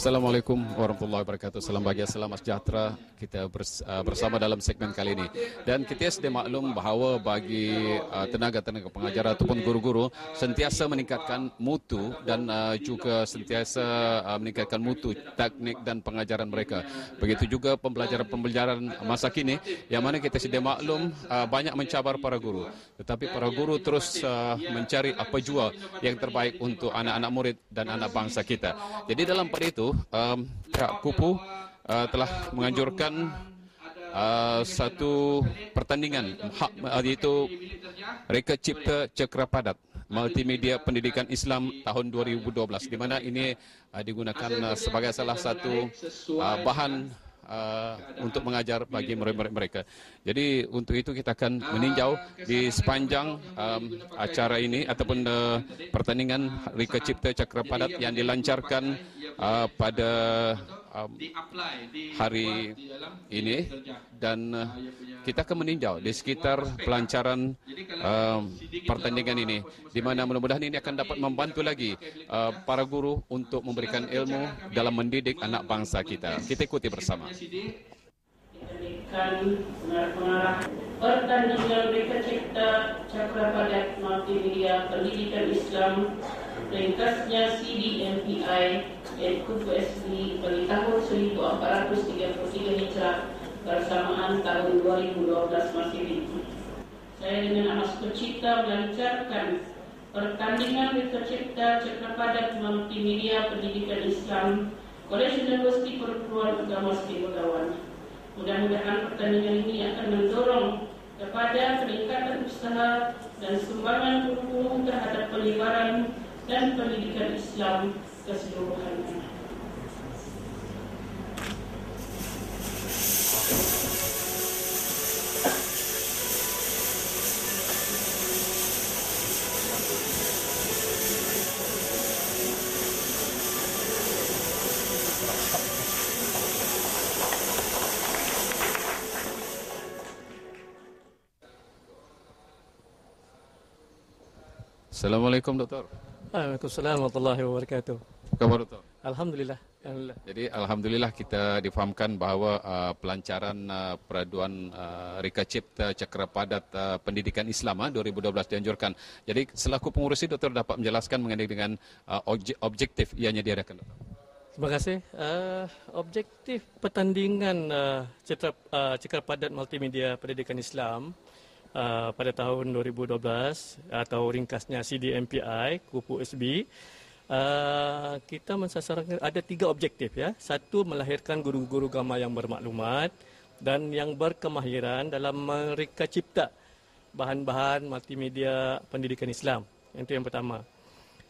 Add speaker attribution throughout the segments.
Speaker 1: Assalamualaikum warahmatullahi wabarakatuh. Salam bahagia, salam sejahtera kita uh, bersama dalam segmen kali ini. Dan kita sedia maklum bahawa bagi uh, tenaga-tenaga pengajar ataupun guru-guru sentiasa meningkatkan mutu dan uh, juga sentiasa meningkatkan mutu teknik dan pengajaran mereka. Begitu juga pembelajaran-pembelajaran masa kini yang mana kita sedia maklum banyak mencabar para guru. Tetapi para guru terus mencari apa jua yang terbaik untuk anak-anak murid dan anak bangsa kita. Jadi dalam pada itu um, Kak Kupu uh, telah menganjurkan uh, satu pertandingan hak uh, iaitu Reka Cipta Cakra Padat Multimedia Pendidikan Islam tahun 2012 di mana ini uh, digunakan uh, sebagai salah satu uh, bahan uh, untuk mengajar bagi murid-murid mereka. Jadi untuk itu kita akan meninjau di sepanjang um, acara ini ataupun uh, pertandingan Rika Cipta Cakra Padat yang dilancarkan uh, pada um, hari ini dan uh, kita akan meninjau di sekitar pelancaran um, pertandingan ini di mana mudah-mudahan ini akan dapat membantu lagi uh, para guru untuk memberikan ilmu dalam mendidik anak bangsa kita. Kita ikuti bersama.
Speaker 2: Pertandingan Mereka Cipta Cakra Padat Multimedia Pendidikan Islam Ringkasnya CDMPI Edkufu SB bagi tahun 1433 Hijrah bersamaan tahun 2012 Masehi. Saya dengan amat sukacita melancarkan pertandingan Cipta Cakra Padat Multimedia Pendidikan Islam Kolej Universiti Perguruan Agama Sri. Mudah-mudahan pertandingan ini akan mendorong kepada peningkatan usaha dan sumbangan guru terhadap penyebaran dan pendidikan Islam keseluruhannya.
Speaker 1: Assalamualaikum doktor.
Speaker 3: Waalaikumsalam warahmatullahi wabarakatuh.
Speaker 1: Doktor?
Speaker 3: Alhamdulillah. Alhamdulillah.
Speaker 1: Jadi alhamdulillah kita difahamkan bahawa uh, pelancaran uh, peraduan uh, Rika Cipta Cakra Padat uh, Pendidikan Islam uh, 2012 dianjurkan. Jadi selaku pengurusi doktor dapat menjelaskan mengenai dengan uh, objektif ianya diadakan doktor.
Speaker 3: Terima kasih. Uh, objektif pertandingan uh, Citra, uh, Cakra Padat Multimedia Pendidikan Islam uh, pada tahun 2012 atau ringkasnya CDMPI Kupu SB uh, kita mensasarkan ada tiga objektif ya. Satu melahirkan guru-guru agama yang bermaklumat dan yang berkemahiran dalam mereka cipta bahan-bahan multimedia pendidikan Islam. Itu yang pertama.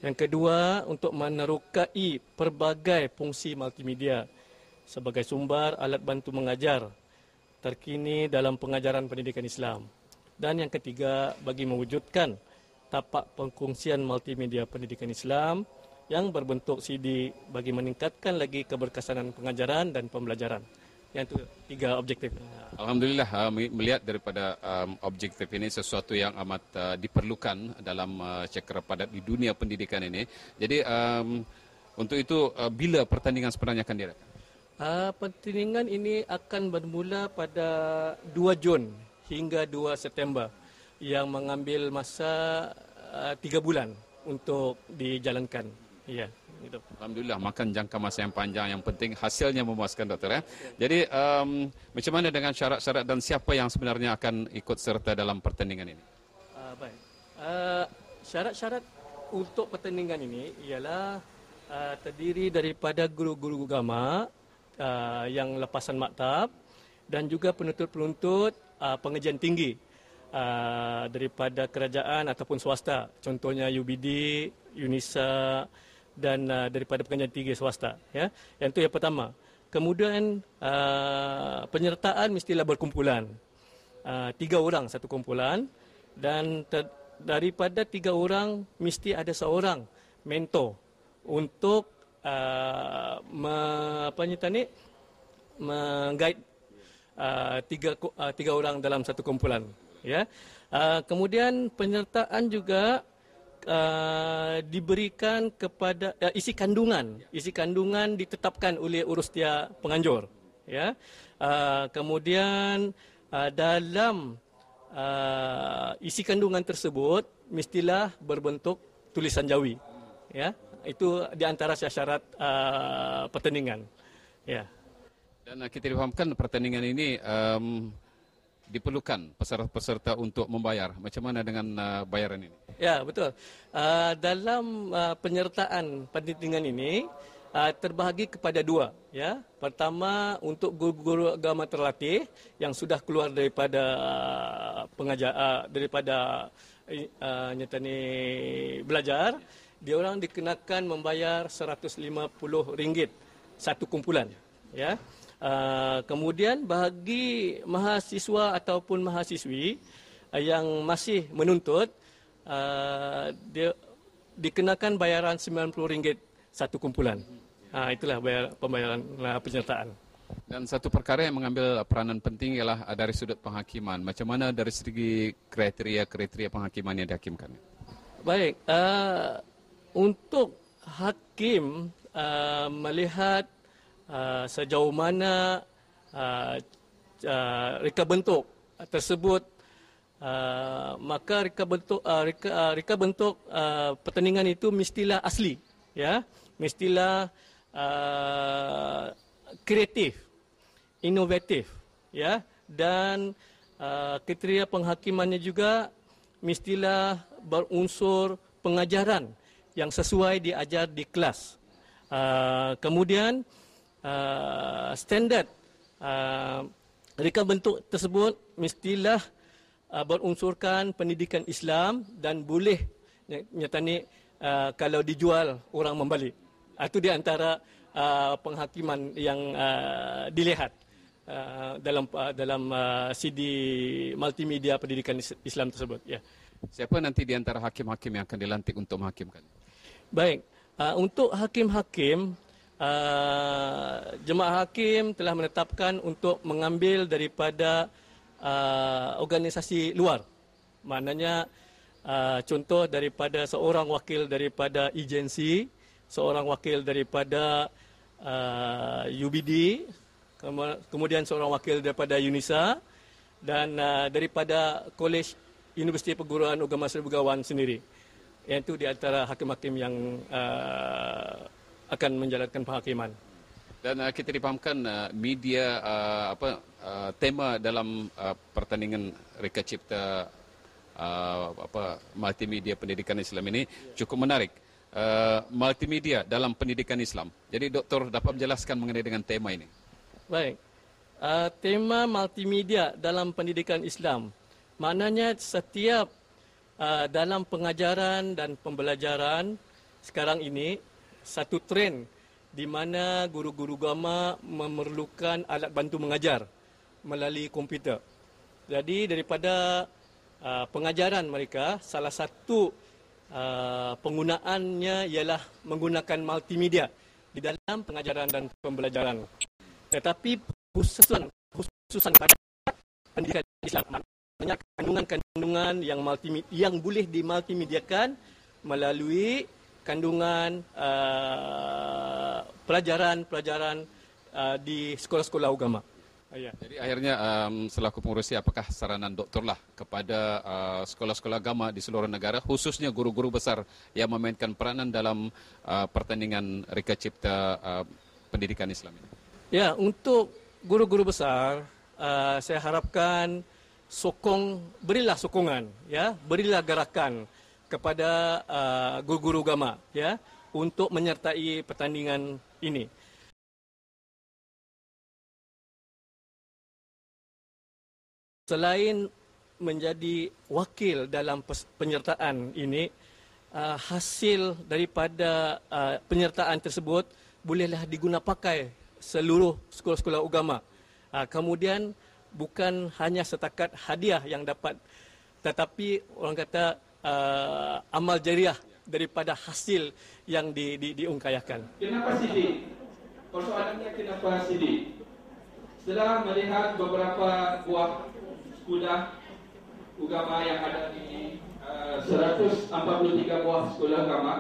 Speaker 3: Yang kedua untuk menerokai pelbagai fungsi multimedia sebagai sumber alat bantu mengajar terkini dalam pengajaran pendidikan Islam dan yang ketiga bagi mewujudkan tapak pengkongsian multimedia pendidikan Islam yang berbentuk CD bagi meningkatkan lagi keberkesanan pengajaran dan pembelajaran. Yang itu tiga objektif.
Speaker 1: Alhamdulillah uh, melihat daripada um, objektif ini sesuatu yang amat uh, diperlukan dalam uh, cakra padat di dunia pendidikan ini. Jadi um, untuk itu bila pertandingan sebenarnya akan diadakan?
Speaker 3: Pertandingan ini akan bermula pada 2 Jun hingga 2 September yang mengambil masa uh, 3 bulan untuk dijalankan. Ya,
Speaker 1: gitu. Alhamdulillah makan jangka masa yang panjang yang penting hasilnya memuaskan doktor ya. Jadi um, macam mana dengan syarat-syarat dan siapa yang sebenarnya akan ikut serta dalam pertandingan ini?
Speaker 3: Uh, baik. Uh, syarat-syarat untuk pertandingan ini ialah uh, terdiri daripada guru-guru agama uh, yang lepasan maktab dan juga penuntut-penuntut uh, pengajian tinggi uh, daripada kerajaan ataupun swasta. Contohnya UBD, UNISA dan uh, daripada pengajian tinggi swasta ya. Yang itu yang pertama. Kemudian uh, penyertaan mestilah berkumpulan. Uh, tiga orang satu kumpulan dan ter- daripada tiga orang mesti ada seorang mentor untuk uh, me, apa ni mengguide uh, tiga uh, tiga orang dalam satu kumpulan ya. Uh, kemudian penyertaan juga uh, diberikan kepada uh, isi kandungan isi kandungan ditetapkan oleh urus dia penganjur ya. Uh, kemudian uh, dalam uh, isi kandungan tersebut mestilah berbentuk tulisan jawi ya. Itu di antara syarat uh, pertandingan ya
Speaker 1: dan uh, kita difahamkan pertandingan ini um, diperlukan peserta-peserta untuk membayar. Macam mana dengan uh, bayaran ini?
Speaker 3: Ya, betul. Uh, dalam uh, penyertaan pertandingan ini uh, terbahagi kepada dua. Ya, Pertama, untuk guru-guru agama terlatih yang sudah keluar daripada uh, pengajar, uh, daripada uh, nyata ni belajar, dia orang dikenakan membayar RM150 satu kumpulan. Ya. Uh, kemudian bagi mahasiswa ataupun mahasiswi uh, yang masih menuntut uh, dia dikenakan bayaran RM90 satu kumpulan. Uh, itulah bayar, pembayaran uh, penyertaan.
Speaker 1: Dan satu perkara yang mengambil peranan penting ialah dari sudut penghakiman. Macam mana dari segi kriteria-kriteria penghakiman yang dihakimkan?
Speaker 3: Baik, uh, untuk hakim uh, melihat uh, sejauh mana uh, uh, reka bentuk tersebut uh, maka reka bentuk uh, reka, uh, reka bentuk uh, pertandingan itu mestilah asli ya mestilah uh, kreatif inovatif ya dan uh, kriteria penghakimannya juga mestilah berunsur pengajaran yang sesuai diajar di kelas. Uh, kemudian uh, standard uh, reka bentuk tersebut mestilah uh, berunsurkan pendidikan Islam dan boleh nyata ni uh, kalau dijual orang membeli. Itu di antara uh, penghakiman yang uh, dilihat uh, dalam uh, dalam uh, CD multimedia pendidikan Islam tersebut. Ya.
Speaker 1: Siapa nanti di antara hakim-hakim yang akan dilantik untuk menghakimkan?
Speaker 3: Baik, uh, untuk hakim-hakim uh, jemaah hakim telah menetapkan untuk mengambil daripada uh, organisasi luar. Maknanya uh, contoh daripada seorang wakil daripada agensi, seorang wakil daripada uh, UBD, kemudian seorang wakil daripada UNISA dan uh, daripada Kolej Universiti Perguruan Agama Serbugawan sendiri. Yang itu di antara hakim-hakim yang uh, akan menjalankan penghakiman.
Speaker 1: Dan uh, kita dipahamkan uh, media uh, apa uh, tema dalam uh, pertandingan reka cipta uh, apa multimedia pendidikan Islam ini cukup menarik. Uh, multimedia dalam pendidikan Islam. Jadi doktor dapat menjelaskan mengenai dengan tema ini.
Speaker 3: Baik. Uh, tema multimedia dalam pendidikan Islam. Maknanya setiap uh, dalam pengajaran dan pembelajaran sekarang ini satu trend di mana guru-guru agama memerlukan alat bantu mengajar melalui komputer. Jadi daripada uh, pengajaran mereka, salah satu uh, penggunaannya ialah menggunakan multimedia di dalam pengajaran dan pembelajaran. Tetapi khususan khususan pada pendidikan Islam, banyak kandungan-kandungan yang multimedia yang boleh dimultimediakan melalui kandungan uh, pelajaran-pelajaran uh, di sekolah-sekolah agama.
Speaker 1: Ya. Jadi akhirnya um, selaku pengurusi apakah saranan doktor lah kepada uh, sekolah-sekolah agama di seluruh negara khususnya guru-guru besar yang memainkan peranan dalam uh, pertandingan Rika Cipta uh, pendidikan Islam ini?
Speaker 3: Ya, untuk guru-guru besar uh, saya harapkan sokong berilah sokongan ya, berilah gerakan kepada uh, guru-guru agama ya untuk menyertai pertandingan ini. Selain menjadi wakil dalam penyertaan ini, uh, hasil daripada uh, penyertaan tersebut bolehlah digunakan pakai seluruh sekolah-sekolah agama. Uh, kemudian bukan hanya setakat hadiah yang dapat tetapi orang kata uh, amal jariah daripada hasil yang di, di, diungkayakan.
Speaker 4: Kenapa CD? Persoalannya kenapa CD? Setelah melihat beberapa buah kuda agama yang ada di uh, 143 buah sekolah agama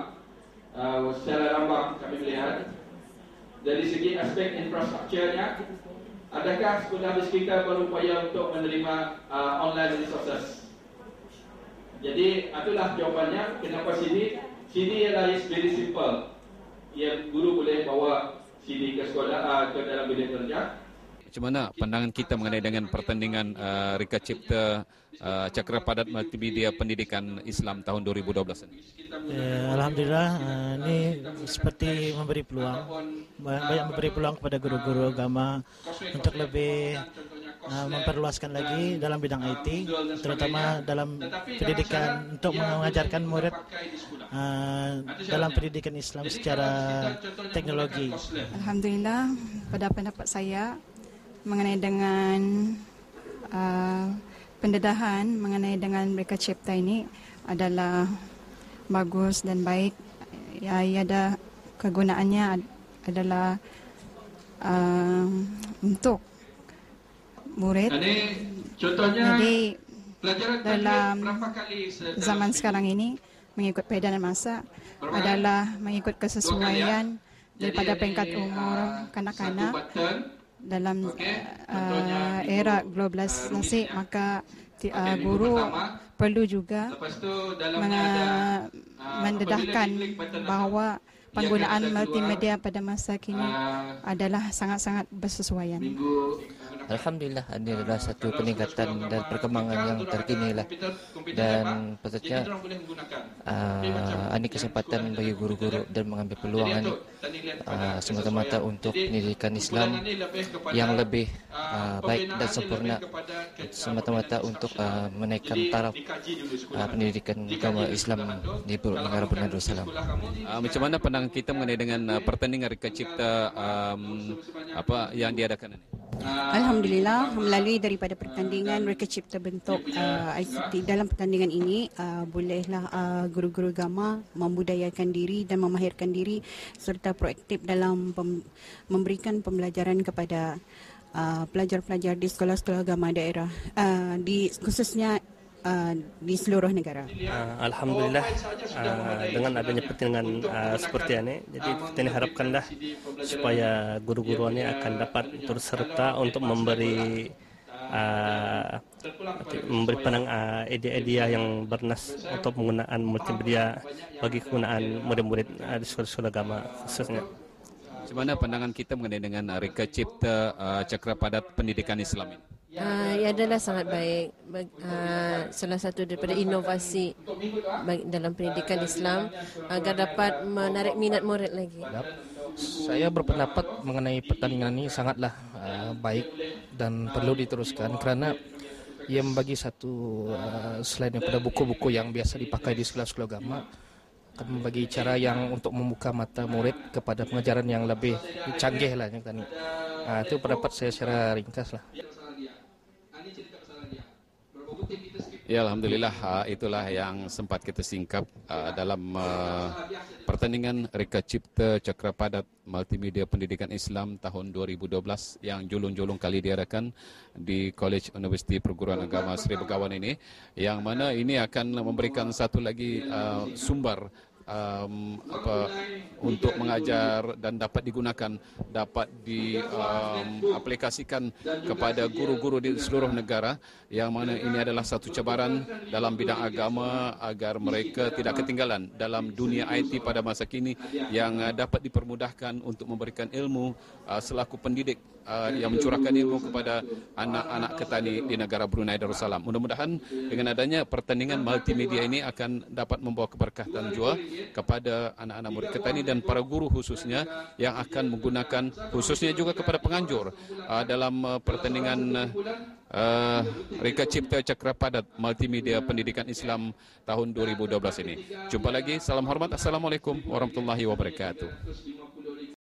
Speaker 4: uh, secara lambang kami melihat dari segi aspek infrastrukturnya adakah sekolah di sekitar berupaya untuk menerima uh, online resources jadi itulah jawapannya. Kenapa CD CD ialah is very simple. Yang guru boleh bawa CD ke sekolah uh, ke dalam bilik kerja.
Speaker 1: Macam mana pandangan kita mengenai dengan pertandingan uh, Rika Cipta uh, Cakra Padat Multimedia Pendidikan Islam tahun 2012 ini?
Speaker 5: Ya, Alhamdulillah uh, ini seperti memberi peluang banyak memberi peluang kepada guru-guru agama untuk lebih uh, memperluaskan lagi dalam bidang IT terutama dalam pendidikan untuk mengajarkan murid uh, dalam pendidikan Islam secara teknologi.
Speaker 6: Alhamdulillah pada pendapat saya mengenai dengan uh, pendedahan mengenai dengan mereka cipta ini adalah bagus dan baik. Ya, ia ada kegunaannya adalah uh, untuk murid.
Speaker 4: Jadi contohnya
Speaker 6: Jadi
Speaker 4: pelajaran
Speaker 6: dalam
Speaker 4: berapa kali
Speaker 6: zaman sekarang ini mengikut peredaran masa adalah mengikut kesesuaian daripada peringkat umur kanak-kanak
Speaker 4: satu button
Speaker 6: dalam
Speaker 4: Okey,
Speaker 6: uh,
Speaker 4: contohnya
Speaker 6: era globalisasi
Speaker 4: uh,
Speaker 6: maka uh,
Speaker 4: minggu
Speaker 6: guru
Speaker 4: pertama.
Speaker 6: perlu juga
Speaker 4: ada uh,
Speaker 6: mendedahkan bahawa penggunaan multimedia pada masa kini
Speaker 4: uh,
Speaker 6: adalah sangat-sangat bersesuaian.
Speaker 7: Alhamdulillah ini adalah satu peningkatan dan perkembangan yang terkini lah dan patutnya uh, ini kesempatan bagi guru-guru dan mengambil peluang ini uh, semata-mata untuk pendidikan Islam yang lebih uh, baik dan sempurna semata-mata untuk uh, menaikkan taraf uh, pendidikan agama Islam di negara Brunei Darussalam.
Speaker 1: Uh, macam mana pandangan kita mengenai dengan uh, pertandingan Rika Cipta um, apa yang diadakan ini?
Speaker 8: Alhamdulillah melalui daripada pertandingan mereka cipta bentuk uh, ICT dalam pertandingan ini uh, bolehlah uh, guru-guru agama membudayakan diri dan memahirkan diri serta proaktif dalam pem- memberikan pembelajaran kepada uh, pelajar-pelajar di sekolah-sekolah agama daerah uh, di khususnya uh, di seluruh negara.
Speaker 3: Uh, Alhamdulillah uh, dengan adanya pertandingan uh, seperti ini, jadi kita ini harapkanlah supaya guru-guru ini akan dapat turut serta untuk memberi uh, memberi pandang uh, idea-idea yang bernas untuk penggunaan multimedia bagi kegunaan murid-murid uh, di sekolah-sekolah agama khususnya.
Speaker 1: Macam mana pandangan kita mengenai dengan uh, Rika Cipta uh, Cakra Padat Pendidikan Islam ini?
Speaker 9: Uh, ia adalah sangat baik uh, salah satu daripada inovasi dalam pendidikan Islam agar dapat menarik minat murid lagi.
Speaker 10: Saya berpendapat mengenai pertandingan ini sangatlah uh, baik dan perlu diteruskan kerana ia membagi satu uh, selain daripada buku-buku yang biasa dipakai di sekolah-sekolah agama akan membagi cara yang untuk membuka mata murid kepada pengajaran yang lebih canggih lah yang tadi. Uh, itu pendapat saya secara ringkas lah.
Speaker 1: Ya Alhamdulillah uh, itulah yang sempat kita singkap uh, dalam uh, pertandingan Reka Cipta Cakra Padat Multimedia Pendidikan Islam tahun 2012 yang julung-julung kali diadakan di College Universiti Perguruan Agama Seri Begawan ini. Yang mana ini akan memberikan satu lagi sumber um, apa untuk mengajar dan dapat digunakan dapat diaplikasikan kepada guru-guru di seluruh negara. Yang mana ini adalah satu cabaran dalam bidang agama agar mereka tidak ketinggalan dalam dunia IT pada masa kini yang uh, dapat dipermudahkan untuk memberikan ilmu uh, selaku pendidik uh, yang mencurahkan ilmu kepada anak-anak ketani di negara Brunei Darussalam. Mudah-mudahan dengan adanya pertandingan multimedia ini akan dapat membawa keberkatan jua kepada anak-anak murid ketani dan para guru khususnya yang akan menggunakan khususnya juga kepada penganjur uh, dalam uh, pertandingan uh, Reka Cipta Cakra Padat Multimedia Pendidikan Islam tahun 2012 ini. Jumpa lagi. Salam hormat. Assalamualaikum warahmatullahi wabarakatuh.